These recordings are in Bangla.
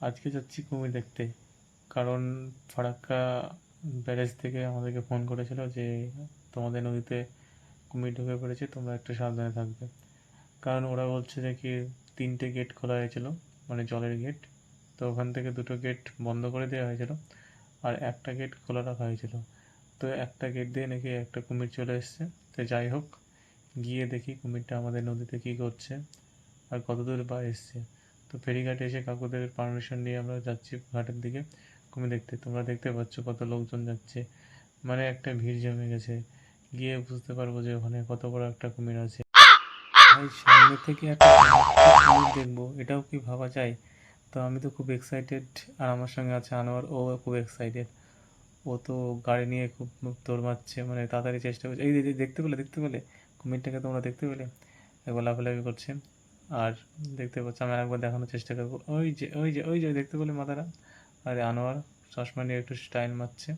আজকে যাচ্ছি কুমির দেখতে। কারণ ফারাক্কা ব্যারেজ থেকে আমাদেরকে ফোন করেছিল যে, তোমাদের নদীতে কুমির ঢুকে পড়েছে, তোমরা একটু সাবধানে থাকবে। কারণ ওরা বলছে যে কি, তিনটে গেট খোলা হয়েছিল মানে জলের গেট তো ওখান থেকে দুটো গেট বন্ধ করে দেওয়া হয়েছিল আর একটা গেট খোলা রাখা হয়েছিল। তো একটা গেট দিয়ে নাকি একটা কুমির চলে এসছে। তো যাই হোক, গিয়ে দেখি কুমিরটা আমাদের নদীতে কী করছে আর কত দূর বা এসছে। তো ফেরিঘাটে এসে কাকুদের পারমিশন নিয়ে আমরা যাচ্ছি ঘাটের দিকে। কুমির দেখতে, তোমরা দেখতে পাচ্ছ কত লোকজন যাচ্ছে। মানে একটা ভিড় জমে গেছে। গিয়ে বুঝতে পারব যে ওখানে কত বড় একটা কুমির আছে। ভাই, সামনে থেকে একটা কুমির দেখব, এটাও কি ভাবা যায়? তো আমি তো খুব এক্সাইটেড আর আমার সঙ্গে আছে আনোয়ার, ও খুব এক্সাইটেড ও তো গাড়ি নিয়ে খুব দৌড় মারছে মানে তাড়াতাড়ি চেষ্টা করছে। এই দেখতে পেলে দেখতে পেলে? কুমিরটাকে তোমরা দেখতে পেলে? লাফালাফি করছে। আর দেখতে পাচ্ছ, আমি একবার দেখানোর চেষ্টা করব। ওই যে ওই যে ওই যে দেখতে পেলে মাথাটা আর আনোয়ার চশমা নিয়ে একটু স্টাইল মারছে।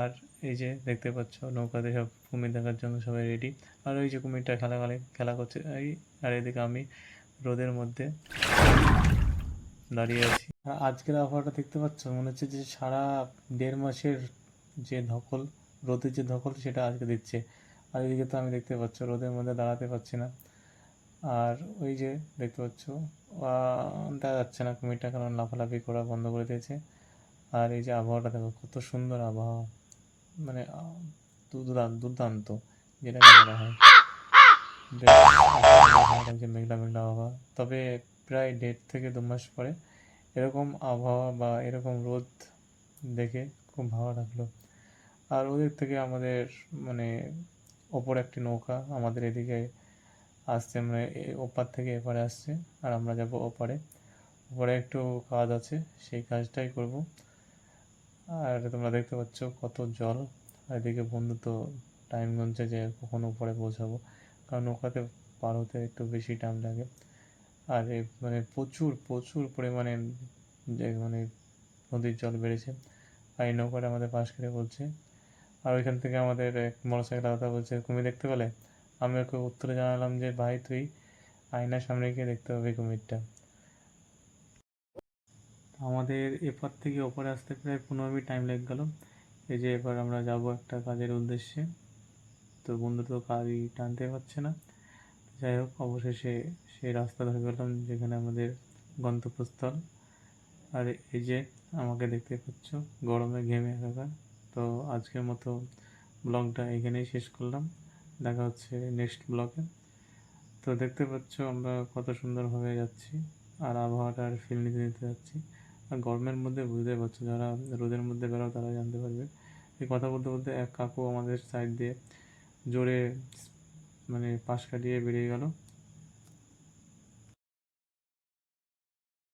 আর এই যে দেখতে পাচ্ছ, নৌকাতে সব কুমির দেখার জন্য সবাই রেডি আর ওই যে কুমিরটা খেলা খেলে, খেলা করছে। এই, আর এদিকে আমি রোদের মধ্যে দাঁড়িয়ে আছি। আর আজকের আবহাওয়াটা দেখতে পাচ্ছ? মনে হচ্ছে যে সারা দেড় মাসের যে ধকল, রোদের যে ধকল, সেটা আজকে দিচ্ছে। আর এদিকে তো আমি দেখতে পাচ্ছ, রোদের মধ্যে দাঁড়াতে পারছি না। আর ওই যে দেখতে পাচ্ছ দেখা যাচ্ছে না কুমিরটা কারণ লাফালাফি করা বন্ধ করে দিয়েছে। আর এই যে আবহাওয়াটা দেখো, কত সুন্দর আবহাওয়া। মানে দুর্দান্ত যেটাকে বলা হয়। লাগছে মেঘলা মেঘলা আবহাওয়া। তবে প্রায় দেড় থেকে দু মাস পরে এরকম আবহাওয়া বা এরকম রোদ দেখে খুব ভালো লাগল। আর ওদের থেকে আমাদের মানে ওপর একটি নৌকা আমাদের এদিকে আসছে এ- ওপার থেকে এপারে আসছে, আর আমরা যাব ওপারে। ওপারে একটু কাজ আছে, সেই কাজটাই করব। আর তোমরা দেখতে পাচ্ছ কত জল। আর এদিকে বন্ধু তো টাইম গুনছে যে কখন উপরে পৌঁছাবো, কারণ নৌকাতে পার হতে একটু বেশি টাইম লাগে। আর মানে প্রচুর প্রচুর পরিমাণে যে মানে নদীর জল বেড়েছে। আর এই নৌকাটা আমাদের পাশ কেটে বলছে। আর ওইখান থেকে আমাদের এক মোটরসাইকেল দাদা বলছে কুমির দেখতে পেলে? আমি ওকে উত্তরে জানালাম যে, ভাই, তুই আয়নার সামনে গিয়ে দেখতে হবে কুমিরটা। আমাদের এপার থেকে ওপারে আসতে প্রায় পনেরো মিনিট টাইম লেগে গেল। এই যে এবার আমরা যাব একটা কাজের উদ্দেশ্যে। তো বন্ধু তো গাড়ি টানতে পারছে না। যাই হোক, অবশেষে সেই রাস্তা ধরে গেলাম যেখানে আমাদের গন্তব্যস্থল। আর এই যে আমাকে দেখতে পাচ্ছ, গরমে ঘেমে একাকার। তো আজকের মতো ব্লগটা এখানেই শেষ করলাম। দেখা হচ্ছে নেক্সট ব্লকে তো দেখতে পাচ্ছ আমরা কত সুন্দরভাবে যাচ্ছি, আর আবহাওয়াটার ফিল নিতে নিতে যাচ্ছি। আর গরমের মধ্যে বুঝতে পারছ, যারা রোদের মধ্যে বেরো তারা জানতে পারবে। এই কথা বলতে বলতে এক কাকু আমাদের সাইড দিয়ে জোরে মানে পাশ কাটিয়ে বেরিয়ে গেল।